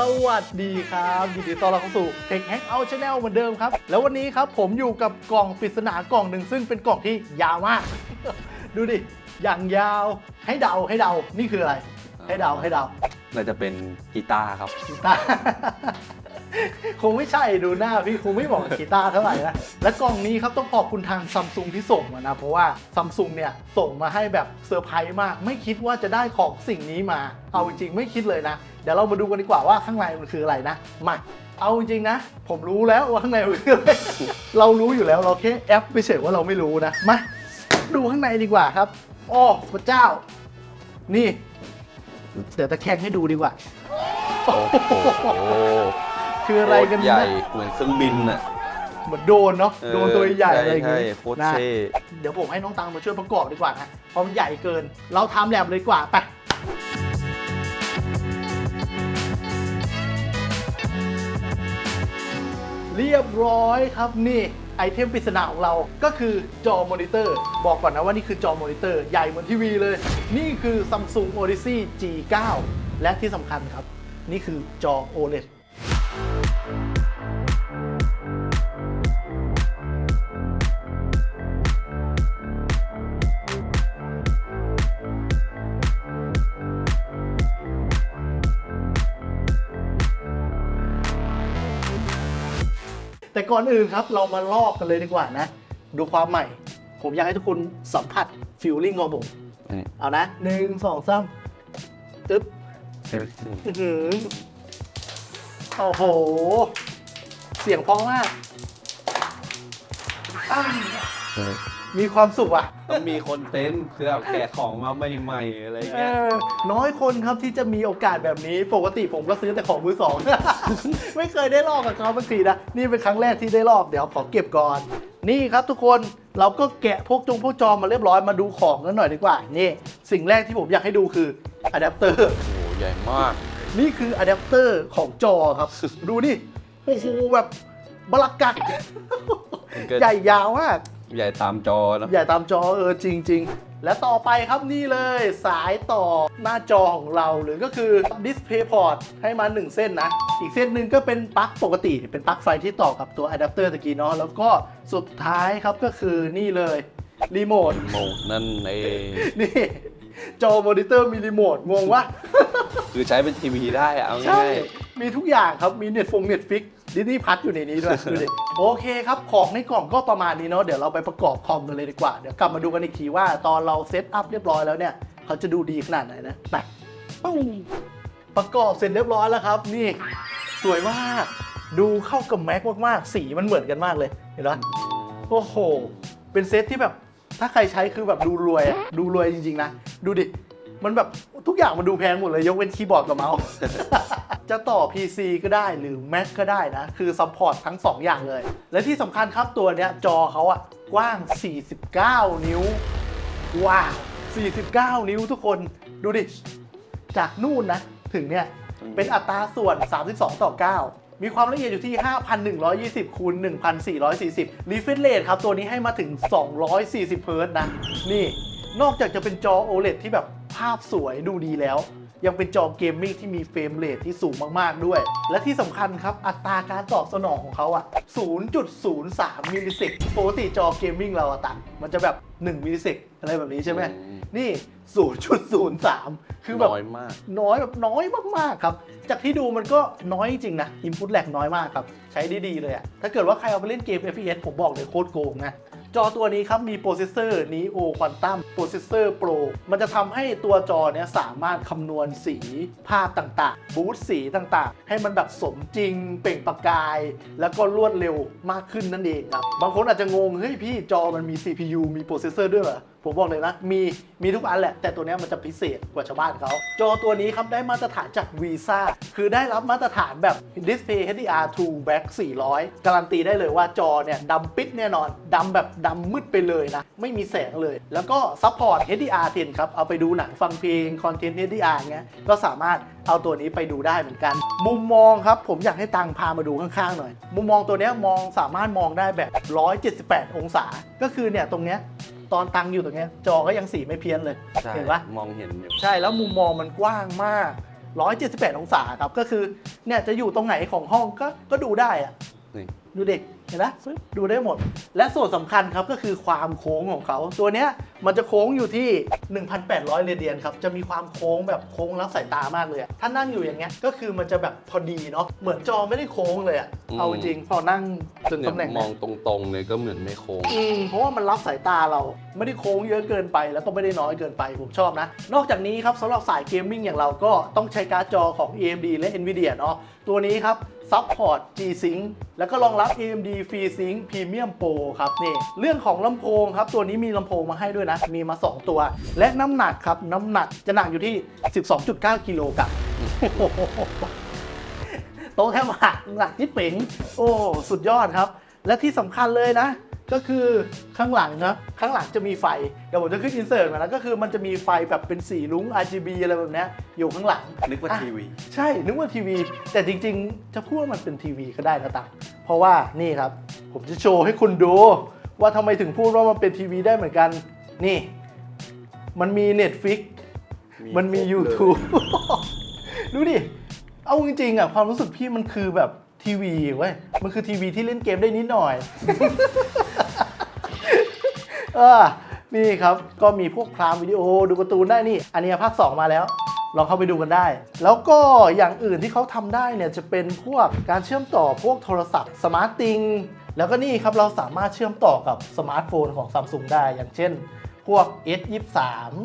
สวัสดีครับยินดีต้อนรับเข้าสู่ Tech Hangout Channel เหมือนเดิมครับ แล้ววันนี้ครับผมอยู่กับกล่องปริศนากล่องหนึ่งซึ่งเป็นกล่องที่ยาวมาก ดูดิ อย่างยาวให้เดาให้เดานี่คืออะไร ให้เดาให้เดาน่าจะเป็นกีตาร์ครับ กีตาร์ คงไม่ใช่ดูหน้าพี่คงไม่เหมาะกับกีตาร์เท่าไหร่นะ และกล่องนี้ครับต้องขอบคุณทางซัมซุงที่ส่งมานะ เพราะว่าซัมซุงเนี่ยส่งมาให้แบบเซอร์ไพรส์มาก ไม่คิดว่าจะได้ของสิ่งนี้มา เอาจริงๆไม่คิดเลยนะ เดี๋ยวเรามาดูกันดีกว่าว่าข้างในมันคืออะไรนะมาเอาจริงๆนะ ผมรู้แล้วว่าข้างในมันคืออะไรเรารู้อยู่แล้วเราแค่แอปไปเฉยว่าเราไม่รู้นะมาดูข้างในดีกว่าครับอ้อพระเจ้า นี่ เดี๋ยวตะแคงให้ดูดีกว่า โอ้โหคืออะไรกันโคตใหญ่นะเหมือนเครื่องบินอะเหมือนโดนเนาะโดนตัวใหญ่อะไรอย่างใช่งี้ใช่โคตรนะเท่เดี๋ยวผมให้น้องตังมาช่วยประกอบดีกว่านะเพราะมันใหญ่เกิน เราทำแลบเลยดีกว่าไป เรียบร้อยครับนี่ไอเทมปริศนาของเราก็คือจอมอนิเตอร์ บอกก่อนนะว่านี่คือจอมอนิเตอร์ใหญ่เหมือนทีวีเลย นี่คือ Samsung Odyssey G9 และที่สำคัญครับ นี่คือจอ OLED ก่อนอื่นครับ เรามาลอกกันเลยดีกว่านะ ดูความใหม่ ผมอยากให้ทุกคนสัมผัสฟิลลิ่งของผมนี่เอานะหนึ่งสองสามตึ๊บอื้อหือโอ้โห เสียงเพราะมากอ้าว มีความสุขอะต้องมีคนเต้นคือเอาแกะของมาใหม่ๆอะไรเอเงี้ยอน้อยคนครับที่จะมีโอกาสแบบนี้ ปกติผมก็ซื้อแต่ของมือสอง ไม่เคยได้ลอกกับเขาสักทีนะนี่เป็นครั้งแรกที่ได้ลอกเดี๋ยวขอเก็บก่อน นี่ครับทุกคนเราก็แกะพวกจงพวกจอมาเรียบร้อยมาดูของกันหน่อยดีกว่านี่สิ่งแรกที่ผมอยากให้ดูคืออะแดปเตอร์ โอ้โหใหญ่มาก นี่คืออะแดปเตอร์ของจอครับ ดูนี่ โอ้โหแบบบลักกัก มันก็ใหญ่ยาวมาก ใหญ่ตามจอเนอะใหญ่ตามจอเออจริง ๆ และต่อไปครับนี่เลยสายต่อหน้าจอของเราหรือก็คือ Display Port ให้มา 1 เส้นนะ อีกเส้นหนึ่งก็เป็นปลั๊กปกติ เป็นปลั๊กไฟที่ต่อกับตัวอะแดปเตอร์ตะกี้เนาะแล้วก็สุดท้ายครับก็คือนี่เลยรีโมทโมนั่นเอง นี่ จอมอนิเตอร์มีรีโมทงงวะ คือใช้เป็นทีวีได้อะเอาใช่ ง่ายมีทุกอย่างครับ มีเน็ตฟงเน็ตฟิกดิสนีย์พัทอยู่ในนี้ด้วย ดูดิ โอเคครับ ของในกล่องก็ประมาณนี้เนาะ เดี๋ยวเราไปประกอบคอมกันเลยดีกว่า เดี๋ยวกลับมาดูกันอีกทีว่าตอนเราเซตอัพเรียบร้อยแล้วเนี่ย เขาจะดูดีขนาดไหนนะไปปุ้งประกอบเสร็จเรียบร้อยแล้วครับ นี่ สวยมาก ดูเข้ากับแม็กมากๆ สีมันเหมือนกันมากเลย เห็นไหม โอ้โห เป็นเซตที่แบบ ถ้าใครใช้คือแบบดูรวยอะดูรวยจริง ๆ นะ ดูดิ มันแบบทุกอย่างมันดูแพงหมดเลย ยกเว้นคีย์บอร์ดกับเมาส์ จะต่อ PC ก็ได้หรือ Mac ก็ได้นะ คือซัพพอร์ตทั้ง 2 อย่างเลย และที่สำคัญครับตัวเนี้ย จอเขาอะกว้าง 49 นิ้ว ว้าว 49 นิ้วทุกคนดูดิ จากนู่นนะ ถึงเนี่ย เป็นอัตราส่วน 32 ต่อ 9 มีความละเอียดอยู่ที่ 5,120คูณ1,440 refresh rate ครับ ตัวนี้ให้มาถึง 240 เฮิร์ตนะ นี่ นอกจากจะเป็นจอ OLED ที่แบบภาพสวยดูดีแล้ว ยังเป็นจอเกมมิ่งที่มีเฟรมเรทที่สูงมากๆด้วย และที่สำคัญครับ อัตราการตอบสนองของเขาอะ0.03 มิลลิเซกปกติจอเกมมิ่งเราอะตังมันจะแบบ 1 มิลลิเซกอะไรแบบนี้ใช่ไหม อืม นี่ 0.03 คือแบบ น้อยมาก น้อยแบบน้อยมาก ๆ ครับ จากที่ดูมันก็น้อยจริงๆนะ input lag น้อยมากครับ ใช้ดีๆเลยอะถ้าเกิดว่าใครเอาไปเล่นเกม FPS ผมบอกเลยโคตรโกงนะ จอตัวนี้ครับมีโปรเซสเซอร์ Neo Quantum Processor Pro มันจะทำให้ตัวจอเนี้ยสามารถคำนวณสีภาพต่างๆ บูสต์สีต่างๆ ให้มันแบบสมจริง เปล่งประกาย แล้วก็รวดเร็วมากขึ้นนั่นเองครับ บางคนอาจจะงง เฮ้ยพี่จอมันมี CPU มีโปรเซสเซอร์ด้วยเหรอ ผมบอกเลยนะ มีมีทุกอันแหละ แต่ตัวนี้มันจะพิเศษกว่าชาวบ้านเขาจอตัวนี้ครับได้มาตรฐานจาก Visa คือได้รับมาตรฐานแบบ Display HDR True Black 400 การันตีได้เลยว่าจอเนี่ยดำปิดแน่นอนดำแบบดำมืดไปเลยนะ ไม่มีแสงเลย แล้วก็ซัพพอร์ต HDR 10ครับ เอาไปดูหนังฟังเพลงคอนเทนต์ HDR เงี้ยก็สามารถเอาตัวนี้ไปดูได้เหมือนกัน มุมมองครับ ผมอยากให้ตังพามาดูข้างๆหน่อย มุมมองตัวนี้มองสามารถมองได้แบบ 178 องศา ก็คือเนี่ยตรงเนี้ย ตอนตังอยู่ตรงเนี้ยจอก็ยังสีไม่เพี้ยนเลย ใช่เห็นปะมองเห็นอยู่ใช่แล้วมุมมองมันกว้างมาก 178 องศาครับ ก็คือเนี่ยจะอยู่ตรงไหนของห้องก็ก็ดูได้อะนี่ดูเด็กเห็นไหมปึ๊บดูได้หมด และส่วนสำคัญครับก็คือความโค้งของเขา ตัวเนี้ยมันจะโค้งอยู่ที่ 1,800 เรเดียนครับจะมีความโค้งแบบโค้งรับสายตามากเลยอะถ้านั่งอยู่อย่างเงี้ยก็คือมันจะแบบพอดีเนาะเหมือนจอไม่ได้โค้งเลยอะเอาจริงๆพอนั่งจนเนี่ยตำแหน่งมเนี้อยงตรงๆเลยก็เหมือนไม่โค้ง อืมเพราะว่ามันรับสายตาเราไม่ได้โค้งเยอะเกินไป แล้วก็ไม่ได้น้อยเกินไปผมชอบนะ นอกจากนี้ครับสำหรับสายเกมมิ่งอย่างเราก็ต้องใช้การ์ดจอของ AMD และ Nvidia เนาะตัวนี้ครับซัพพอร์ต G-Sync แล้วก็รองรับ AMD FreeSync Premium Pro ครับนี่เรื่องของลำโพงครับ ตัวนี้มีลำโพงมาให้ด้วยนะ มีมา 2 ตัว และน้ำหนักครับ น้ำหนักจะหนักอยู่ที่ 12.9 กิโลกรัมโตแทบหักหนักที่เป๋งโอ้ สุดยอดครับ และที่สำคัญเลยนะ ก็คือข้างหลังครับข้างหลังจะมีไฟ เดี๋ยวผมจะขึ้นอินเสิร์ตมาแล้วก็คือมันจะมีไฟแบบเป็นสีรุ้ง RGB อะไรแบบเนี้ยอยู่ข้างหลังนึกว่าทีวี ใช่นึกว่าทีวี แต่จริงๆ จะพูดว่ามันเป็นทีวีก็ได้นะตังเพราะว่านี่ครับ ผมจะโชว์ให้คุณดู ว่าทำไมถึงพูดว่ามันเป็นทีวีได้เหมือนกัน นี่ มันมี Netflix มันมี YouTube ดูดิ เอาจริงๆอะความรู้สึกพี่มันคือแบบทีวีเว้ย มันคือทีวีที่เล่นเกมได้นิดหน่อย เออนี่ครับก็มีพวกพรามวิดีโอดูการ์ตูนได้นี่ อันนี้ภาค 2 มาแล้วลองเข้าไปดูกันได้ แล้วก็อย่างอื่นที่เขาทำได้เนี่ยจะเป็นพวกการเชื่อมต่อพวกโทรศัพท์สมาร์ตติงแล้วก็นี่ครับเราสามารถเชื่อมต่อกับสมาร์ทโฟนของ Samsung ได้ อย่างเช่น พวก S23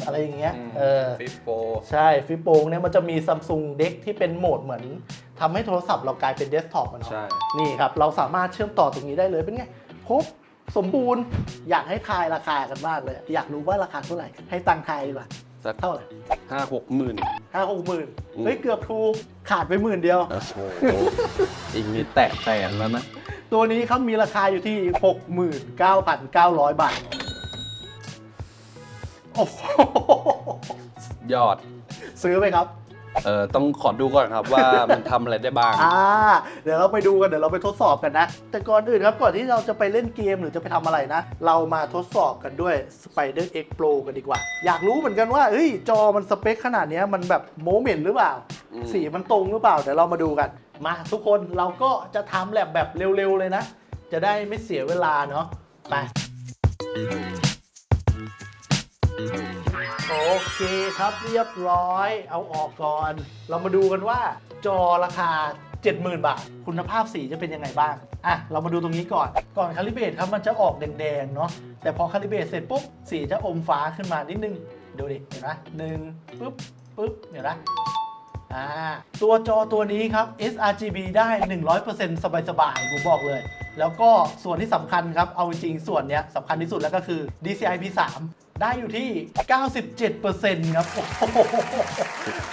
อะไรอย่างเงี้ย เออฟิปโฟใช่ฟิปโปงเนี่ยมันจะมีซัมซุงเด็กที่เป็นโหมดเหมือนทำให้โทรศัพท์เรากลายเป็นเดสก์ท็อปอะเนาะใช่นี่ครับ เราสามารถเชื่อมต่อตรงนี้ได้เลยเป็นไงครบ สมบูรณ์ อยากให้ทายราคากันมากเลย อยากรู้ว่าราคาเท่าไหร่ ให้ตังค์ทายดีกว่าสัก เท่าไหร่ห้าหกหมื่น ห้าหกหมื่นอืม เฮ้ยเกือบถูกขาดไปหมื่นเดียว โอ้โหอีกนิดแตกแสนแล้วนะ ตัวนี้ครับมีราคาอยู่ที่ 69,900 บาท โอ้โหยอด ซื้อไหมครับ เออต้องขอดูก่อนครับว่ามันทำอะไรได้บ้าง อ่าเดี๋ยวเราไปดูกันเดี๋ยวเราไปทดสอบกันนะ แต่ก่อนอื่นครับก่อนที่เราจะไปเล่นเกมหรือจะไปทำอะไรนะ เรามาทดสอบกันด้วย Spider X Pro กันดีกว่า อยากรู้เหมือนกันว่าเฮ้ยจอมันสเปคขนาดเนี้ยมันแบบโมเมนต์หรือเปล่า อืม สีมันตรงหรือเปล่า เดี๋ยวเรามาดูกัน มาทุกคนเราก็จะทำแลบแบบเร็วๆเลยนะ จะได้ไม่เสียเวลาเนาะไป โอเคครับเรียบร้อย เอาออกก่อน เรามาดูกันว่าจอราคา 70,000 บาท คุณภาพสีจะเป็นยังไงบ้าง อะ เรามาดูตรงนี้ก่อน ก่อนคาลิเบตครับมันจะออกแดงๆ เนาะ แต่พอคาลิเบตเสร็จปุ๊บ สีจะอมฟ้าขึ้นมานิดนึง ดูดิ เห็นไหมหนึ่งปุ๊บปุ๊บเห็นไหมอ่า ตัวจอตัวนี้ครับ sRGB ได้ 100%สบายๆ ผมบอกเลยแล้วก็ส่วนที่สำคัญครับ เอาจริงส่วนเนี้ยสำคัญที่สุดแล้วก็คือ DCI P3 ได้อยู่ที่ 97%ครับโอ้โห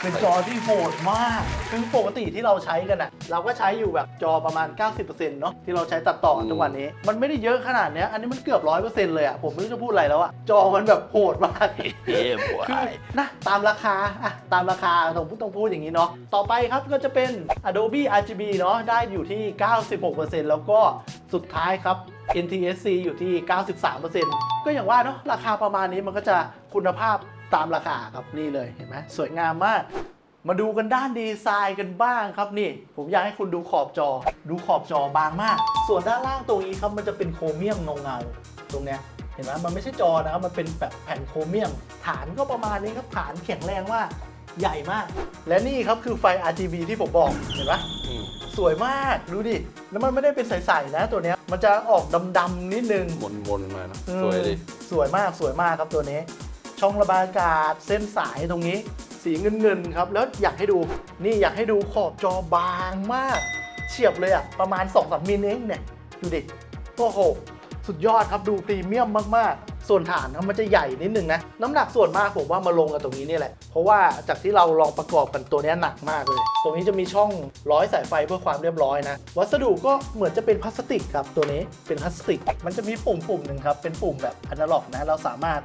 เป็นจอที่โหดมาก คือปกติที่เราใช้กันอะเราก็ใช้อยู่แบบจอประมาณ 90%เนาะที่เราใช้ตัดต่อกันทุกวันนี้ มันไม่ได้เยอะขนาดเนี้ย อันนี้มันเกือบ 100%เลยอะผมไม่รู้จะพูดอะไรแล้วอะจอมันแบบโหดมากเฮ้บวคือนะตามราคาอะตามราคาต้องพูดต้องพูดอย่างนี้เนาะต่อไปครับก็จะเป็น Adobe RGB เนาะได้อยู่ที่ 96%แล้วก็สุดท้ายครับ NTSC อยู่ที่ 93%ก็อย่างว่าเนาะราคาประมาณนี้มันก็จะคุณภาพตามราคาครับนี่เลยเห็นไหมสวยงามมาก มาดูกันด้านดีไซน์กันบ้างครับนี่ ผมอยากให้คุณดูขอบจอ ดูขอบจอบางมาก ส่วนด้านล่างตรงนี้ครับมันจะเป็นโครเมียมเงาๆตรงเนี้ยเห็นไหมมันไม่ใช่จอนะครับมันเป็นแบบแผ่นโครเมียม ฐานก็ประมาณนี้ครับฐานแข็งแรงมาก ใหญ่มาก และนี่ครับคือไฟ RGB ที่ผมบอก เห็นไหมอืมสวยมากดูดิ แล้วมันไม่ได้เป็นใสๆนะตัวเนี้ย มันจะออกดำๆนิดนึงวนๆมาเนอะสวยดิสวยมากสวยมากครับตัวนี้ ช่องระบายอากาศเส้นสายตรงนี้ สีเงินเงินๆครับ แล้วอยากให้ดูนี่อยากให้ดูขอบจอบางมาก เฉียบเลยอะประมาณ2อสมิลเองเนี่ย ดูดิโอ้โหสุดยอดครับดูพรีเมียมมากๆ ส่วนฐานมันจะใหญ่นิดนึงนะ น้ำหนักส่วนมากผมว่ามาลงกันตรงนี้นี่แหละ เพราะว่าจากที่เราลองประกอบกันตัวนี้หนักมากเลย ตรงนี้จะมีช่องร้อยสายไฟเพื่อความเรียบร้อยนะ วัสดุก็เหมือนจะเป็นพลาสติกครับ ตัวนี้เป็นพลาสติก มันจะมีปุ่มปุ่มหนึ่งครับ เป็นปุ่มแบบอนาล็อกนะ เราสามารถ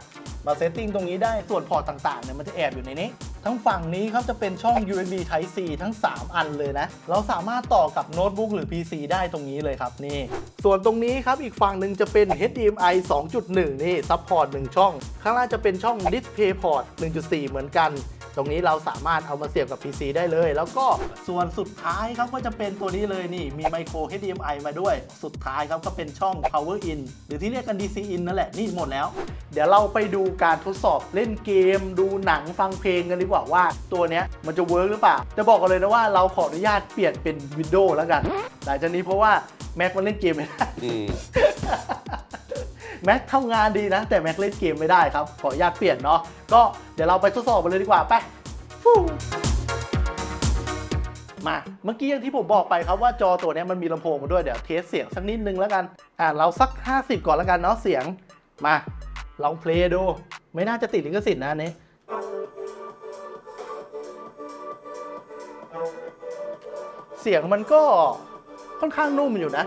มาเซตติ้งตรงนี้ได้ ส่วนพอร์ตต่างๆเนี่ยมันจะแอบอยู่ในนี้ ทั้งฝั่งนี้ครับจะเป็นช่อง USB Type C ทั้ง 3 อันเลยนะ เราสามารถต่อกับโน้ตบุ๊กหรือ PC ได้ตรงนี้เลยครับนี่ ส่วนตรงนี้ครับอีกฝั่งหนึ่งจะเป็น HDMI 2.1 นี่ซัพพอร์ต1ช่อง ข้างล่างจะเป็นช่อง Display Port 1.4 เหมือนกัน ตรงนี้เราสามารถเอามาเสียบกับ PC ได้เลย แล้วก็ส่วนสุดท้ายครับก็จะเป็นตัวนี้เลยนี่มีไมโคร HDMI มาด้วย สุดท้ายครับก็เป็นช่อง Power In หรือที่เรียกกัน DC In นั่นแหละนี่หมดแล้ว เดี๋ยวเราไปดูการทดสอบเล่นเกม ดูหนังฟังเพลงกันดีกว่าว่าตัวเนี้ยมันจะเวิร์กหรือเปล่าจะบอกกันเลยนะว่าเราขออนุญาตเปลี่ยนเป็น Windows แล้วกันหลังจากนี้เพราะว่า Mac มันเล่นเกมไม่ได้อืม แม็กทำงานดีนะ แต่แม็กเล่นเกมไม่ได้ครับ ขออนุญาตเปลี่ยนเนาะก็เดี๋ยวเราไปทดสอบกันเลยดีกว่าไปมาเมื่อกี้อย่างที่ผมบอกไปครับว่าจอตัวนี้มันมีลำโพงมาด้วยเดี๋ยวเทสเสียงสักนิดนึงแล้วกันอ่าเราสัก 50 ก่อนแล้วกันเนาะเสียงมาลองเพลย์ดู ไม่น่าจะติดลิขสิทธิ์นะอันนี้เสียงมันก็ค่อนข้างนุ่มอยู่นะ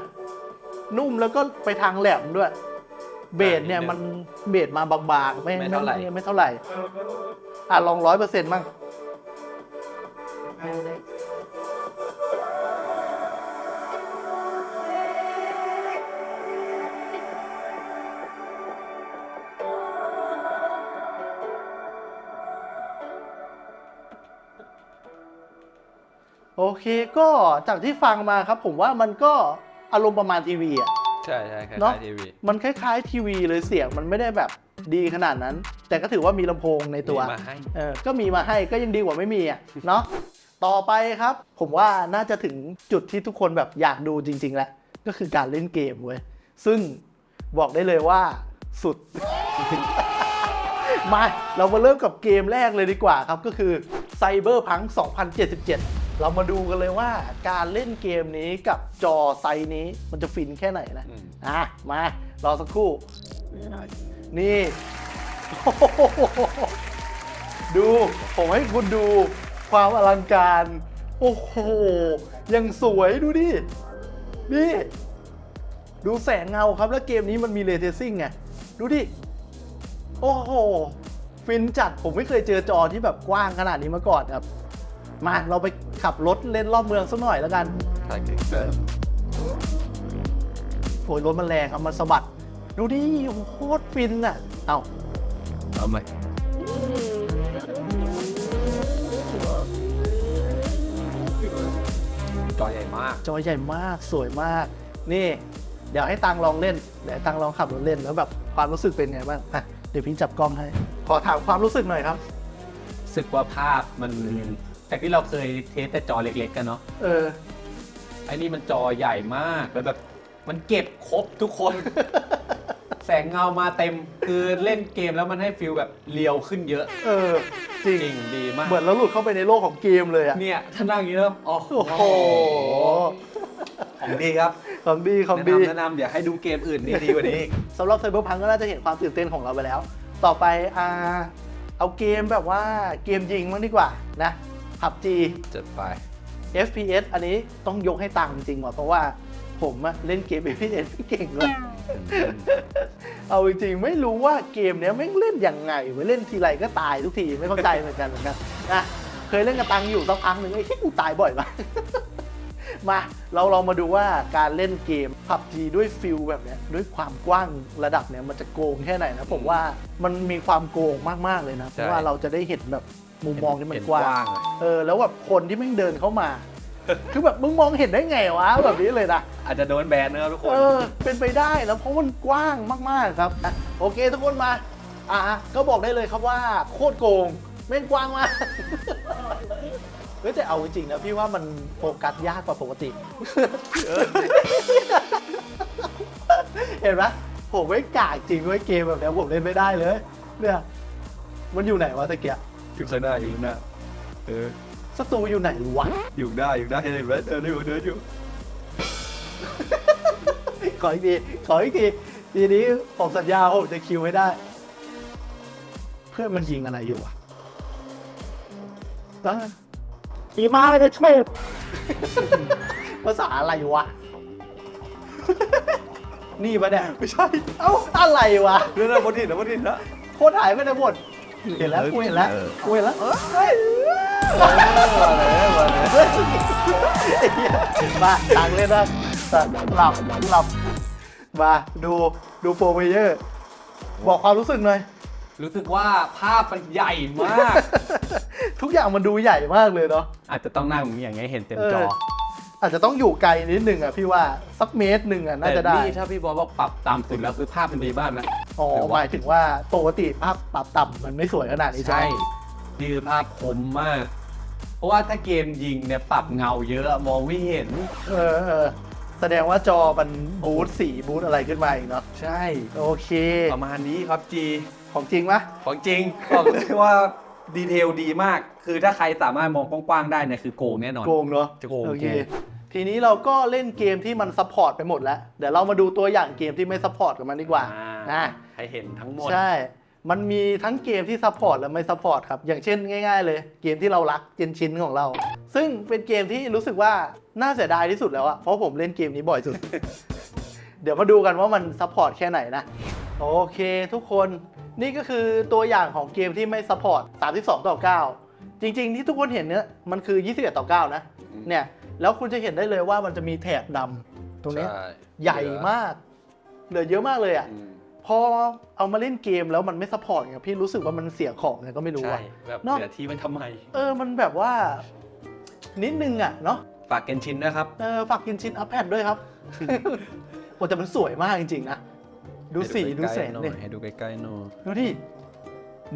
นุ่มแล้วก็ไปทางแหลมด้วย เบสเนี่ยมันเบสมาบางๆไม่ไม่เท่าไหร่ ไม่เท่าไหร่ อะลองร้อยเปอร์เซ็นต์บ้างโอเคก็จากที่ฟังมาครับผมว่ามันก็อารมณ์ประมาณทีวีอะ ใช่ใช่คล้าเนอะยๆทีวีมันคล้ายๆทีวีเลยเสียงมันไม่ได้แบบดีขนาดนั้น แต่ก็ถือว่ามีลำโพงในตัว มีมาให้ เออก็มีมาให้ก็ยังดีกว่าไม่มีอะ เนาะต่อไปครับ ผมว่าน่าจะถึงจุดที่ทุกคนแบบอยากดูจริง ๆ แล้ว ก็คือการเล่นเกมเว้ย ซึ่งบอกได้เลยว่าสุด มา เรามาเริ่มกับเกมแรกเลยดีกว่าครับ ก็คือ Cyberpunk 2077 เรามาดูกันเลยว่าการเล่นเกมนี้กับจอไซส์นี้มันจะฟินแค่ไหนนะอืมอะมารอสักครู่ นี่ดู ผมให้คุณดูความอลังการ โอ้โห ยังสวยดูดิ นี่ ดูแสงเงาครับ แล้วเกมนี้มันมีเรเทซิ่งไง ดูดิ โอ้โห ฟินจัด ผมไม่เคยเจอจอที่แบบกว้างขนาดนี้มาก่อนครับ มาเราไปขับรถเล่นรอบเมืองสักหน่อยแล้วกันถ่ายคลิปเลยโอยรถมันแรงครับมันสะบัด ดูดิโอ้โหโคตรฟินอะ เอ้าเอาไหมจอใหญ่มาก จอใหญ่มากสวยมาก นี่ เดี๋ยวให้ตังลองเล่นเดี๋ยวให้ตังลองขับรถเล่นแล้วแบบความรู้สึกเป็นไงบ้างอะเดี๋ยวพี่จับกล้องให้ ขอถามความรู้สึกหน่อยครับรู้สึกว่าภาพมัน จากที่เราเคยเทสแต่จอเล็ก ๆ กันเนาะเออ ไอ้นี่มันจอใหญ่มากแล้วแบบ มันเก็บครบทุกคน แสงเงามาเต็ม คือเล่นเกมแล้วมันให้ฟิลแบบเรียวขึ้นเยอะ เออ จริง จริงดีมาก เหมือนเราหลุดเข้าไปในโลกของเกมเลยอะเนี่ยถ้านั่งอย่างนี้แล้วอ๋อโอ้โห ของดีครับของดีของแนะดีนำแนะนำอยากให้ดูเกมอื่นดีดีกว่านี้อีก สำหรับไซเบอร์พังก็น่าจะเห็นความตื่นเต้นของเราไปแล้ว ต่อไปอ่าเอาเกมแบบว่าเกมยิงมั้างดีกว่านะ PUBG จัดไป FPS อันนี้ต้องยกให้ตังค์จริงๆว่ะเพราะว่าผมอะเล่นเกม FPS ไม่เก่งเลย เอาจริงๆไม่รู้ว่าเกมเนี้ยแม่งเล่นยังไงเว้ยเล่นทีไรก็ตายทุกทีไม่เข้าใจเหมือนกันเหมือนกันนะเคยเล่นกับตังค์อยู่สักพักหนึ่งไอ้ที่กูตายบ่อยมากมาเราลองมาดูว่าการเล่นเกม PUBG ด้วยฟิลแบบเนี้ยด้วยความกว้างระดับเนี้ยมันจะโกงแค่ไหนนะผมว่ามันมีความโกงมากๆเลยนะเพราะว่าเราจะได้เห็นแบบ มุมมองที่มันกว้างเออแล้วแบบคนที่แม่งเดินเข้ามา คือแบบมึงมองเห็นได้ไงวะแบบนี้เลยนะอาจจะโดนแบนนะครับทุกคนเออเป็นไปได้แล้วเพราะมันกว้างมากๆครับโอเคทุกคนมาอะก็บอกได้เลยครับว่าโคตรโกงแม่งกว้างมากเฮ้ยแต่เอาจริงๆนะพี่ว่ามันโฟกัสยากกว่าปกติ เห็นไหมผมไม่กากจริงด้วยเกมแบบนี้ผมเล่นไม่ได้เลย เนี่ย มันอยู่ไหนวะตะเกียบ อยู่ข้างหน้าอยู่ข้างหน้าเออสตูอยู่ไหนวะ อยู่ได้อยู่ได้เห็นไหมเดินอยู่เดินอยู่ขออีกทีขออีกทีทีนี้ผมสัญญาว่าผมจะคิวให้ได้ เพื่อนมันยิงอะไรอยู่วะตั้งอีมาเลยช่วยภาษาอะไรวะ นี่ปะเนี่ยไม่ใช่ เอ้าอะไรวะเรื่องนั้นบนดินนะบนดินนะโคตรหายไปในหมด เห็นแล้วกูเห็นแล้วเออกูเห็นแล้วเฮ้ยมาเลยมาเลยเฮ้ยไอ้เหี้ยมาตังเล่นนะตังหลับหลับมาดูดูโปรเพลเยอร์ บอกความรู้สึกหน่อย รู้สึกว่าภาพมันใหญ่มาก ทุกอย่างมันดูใหญ่มากเลยเนาะอาจจะต้องนั่งอย่างเงี้ยเห็นเต็มจอเอออาจจะต้องอยู่ไกลนิดนึงอะพี่ว่าสักเมตรหนึ่งอะน่าจะได้แต่นี่ถ้าพี่บอลบอกปรับตามสุดแล้วคือภาพมันดีบ้างนะอ๋อหรือหว่ามายถึงว่าปกติภาพปรับต่ำมันไม่สวยขนาดนี้ใช่ใช่ไหมดีภาพคมมาก เพราะว่าถ้าเกมยิงเนี่ยปรับเงาเยอะมองไม่เห็นเออเออแสดงว่าจอมันบูทสีบูทอะไรขึ้นมาอีกเนาะใช่ โอเค ประมาณนี้ครับจีของจริงปะของจริงบอกเลยว่าดีเทลดีมาก คือถ้าใครสามารถมองกว้างๆได้เนี่ยคือโกงแน่นอน โกงเนาะจะโกงโอเคโกง ทีนี้เราก็เล่นเกมที่มันซัพพอร์ตไปหมดแล้ว เดี๋ยวเรามาดูตัวอย่างเกมที่ไม่ซัพพอร์ตกับมันดีกว่าอ่านะให้เห็นทั้งหมด ใช่ มันมีทั้งเกมที่ซัพพอร์ตและไม่ซัพพอร์ตครับ อย่างเช่นง่ายๆเลย เกมที่เรารักเจนชินของเรา ซึ่งเป็นเกมที่รู้สึกว่าน่าเสียดายที่สุดแล้วอะเพราะผมเล่นเกมนี้บ่อยสุด เดี๋ยวมาดูกันว่ามันซัพพอร์ตแค่ไหนนะ โอเคทุกคนนี่ก็คือตัวอย่างของเกมที่ไม่ซัพพอร์ต32 ต่อ 9 จริง ๆ ที่ทุกคนเห็นเนี่ยมันคือ 21 ต่อ 9 นะอืมเนี่ย แล้วคุณจะเห็นได้เลยว่ามันจะมีแถบดำตรงเนี้ยช่ใหญ่มาก เหลือเยอะมากเลยอะอืมพอเอามาเล่นเกมแล้วมันไม่ซัพพอร์ตไงพี่รู้สึกว่ามันเสียของไงก็ไม่รู้ใช่อะ แบบนอก เหลือที่มันทำไม เออมันแบบว่า นิดนึงอะเนาะฝากเกนชินนะครับ เออฝากกินชิ้นอัพแพดด้วยครับ โอ้แต่มันสวยมากจริงๆนะดูสีดูแสงหน่เนี่อยยให้ดูใกล้ๆหน่อย ดูดิ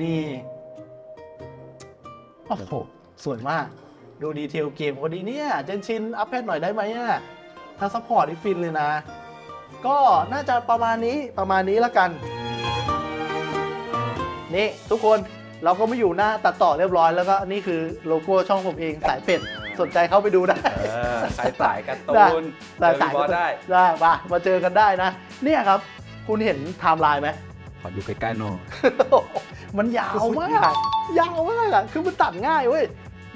นี่ โอ้โห สวยมาก ดูดีเทลเกมพอดีเนี่ย เจนชิน อัพแพดหน่อยได้ไหมอะถ้าซัพพอร์ตที่ฟินเลยนะ ก็น่าจะประมาณนี้ประมาณนี้แล้วกัน นี่ ทุกคนเราก็มาอยู่หน้าตัดต่อเรียบร้อยแล้วก็นี่คือโลโก้ช่องผมเองสายเป็ด สนใจเข้าไปดูได้ เออสายสายการ์ตูนได้เจอพี่บอสได้ ได้มามาเจอกันได้นะ เนี่ยครับ คุณเห็นไทม์ไลน์ไหม ขอดูใกล้ๆหน่อย มันยาวมาก ยาวมากอะคือมันตัดง่ายเว้ย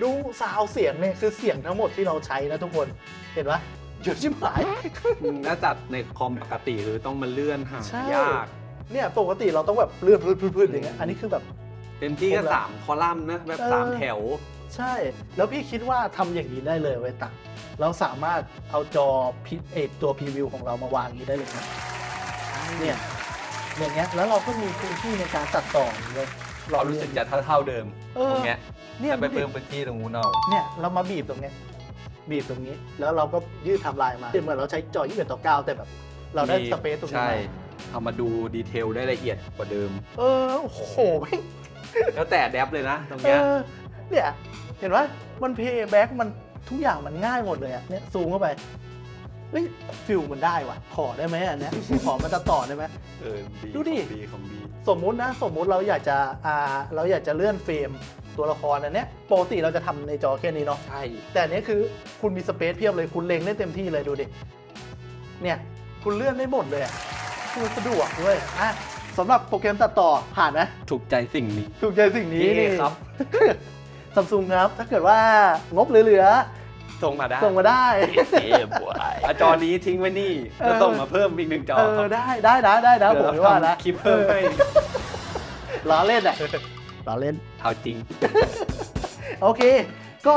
ดูซาวเสียงเนี่ยคือเสียงทั้งหมดที่เราใช้นะทุกคนเห็นปะเยอะชิบหายน่าจัดในคอมปกติคือต้องมาเลื่อนหาใช่ ยาก เนี่ยปกติเราต้องแบบเลื่อนพืดๆๆอย่างเงี้ยอันนี้คือแบบ เต็มที่ก็ครบแล้วสามคอลัมน์นะแบบเออ สามแถว ใช่ แล้วพี่คิดว่าทำอย่างนี้ได้เลยเว้ยตังเราสามารถเอาจอพิเออตัวพรีวิวของเรามาวางอย่างนี้ได้เลยนะเนี่ยอย่างเงี้ยแล้วเราก็มีพื้นที่ในการตัดต่อเลย เรารู้สึกจะเท่าๆเดิมเออ ตรงเนี้ยเนี่ยจะไปดูดิเพิ่มพื้นที่ตรงนู้นเอาเนี่ยเรามาบีบตรงเนี้ยบีบตรงนี้ แล้วเราก็ยืดไทำลายมาเหมือนเราใช้จอ21ต่อ9แต่แบบ เราได้มีสเปซตรงนี้ใช่มาเอามาดูดีเทลได้ละเอียดกว่าเดิม เออโอ้โหแม่งแล้วแต่แดปเลยนะ ตรงเอเนี้ยอเนี่ยเห็นว่ามันเพย์แบ็กมันทุกอย่างมันง่ายหมดเลยอะเนี่ยซูมเข้าไปเฮ้ยฟิลมันได้ว่ะขอได้ไหมอันเนี้ยขอมันจะต่อได้ไหม เออดีดูดิ ของดีของดี สมมุตินะสมมุติเราอยากจะอ่าเราอยากจะเลื่อนเฟรมตัวละครอันเนี้ยปกติเราจะทำในจอแค่นี้เนาะใช่แต่อันนี้คือคุณมีสเปซเพียบเลยคุณเล็งได้เต็มที่เลยดูดิเนี่ยคุณเลื่อนได้หมดเลยอะคือสะดวกด้วยอะสำหรับโปรแกรมตัดต่อผ่านนะ ถูกใจสิ่งนี้ ถูกใจสิ่งนี้นี่นี่ครับ ซัมซุงครับ ถ้าเกิดว่างบเหลือ ส่งมาได้ๆส่งมาได้เอ๊ะบวยอะจอนี้ทิ้งไว้นี่เออแล้วส่งมาเพิ่มอีกหนึ่งจอเออได้ได้นะได้นะผมไม่ว่านะคลิปเพิ่มให้ล้อเล่นอะล้อเล่นเอาจริง โอเค ก็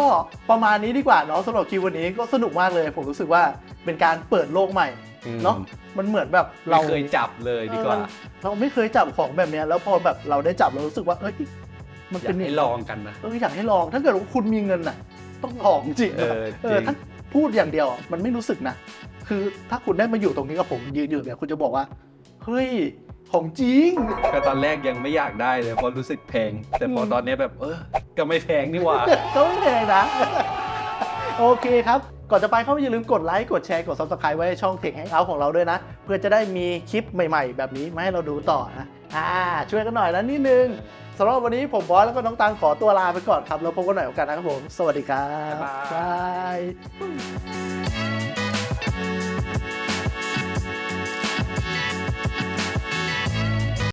ประมาณนี้ดีกว่าเนาะสำหรับคลิปวันนี้ก็สนุกมากเลย ผมรู้สึกว่าเป็นการเปิดโลกใหม่อืมเนาะมันเหมือนแบบเราเราเคยจับเลยดีกว่าเออเราไม่เคยจับของแบบเนี้ยแล้วพอแบบเราได้จับเรารู้สึกว่าเอ้ยมันอยาเป็นกให้ลองกันนะเอออยากให้ลองถ้าเกิดว่าคุณมีเงินน่ะ ต้องลองจริงๆเออเอจริองถ้าพูดอย่างเดียวอะมันไม่รู้สึกนะ คือถ้าคุณได้มาอยู่ตรงนี้กับผมยืนอยู่เนี่ยคุณจะบอกว่า เฮ้ย ของจริง ก็ตอนแรกยังไม่อยากได้เลยเพราะรู้สึกแพง แต่พออืมตอนนี้แบบเออก็ไม่แพงนี่หว่า ก็ไม่แพงนะ โอเคครับ ก่อนจะไปเข้าอย่าลืมกดไลค์กดแชร์กด subscribe ไว้ในช่อง Tech Hangout ของเราด้วยนะ เพื่อจะได้มีคลิปใหม่ๆ แบบนี้มาให้เราดูต่อนะอ่าช่วยกันหน่อยนะนิดนึง สำหรับวันนี้ผมบอสแล้วก็น้องตังขอตัวลาไปก่อนครับ แล้วพบกันใหม่โอกาสหนะครับผม สวัสดีครับ บ๊ายบายบาย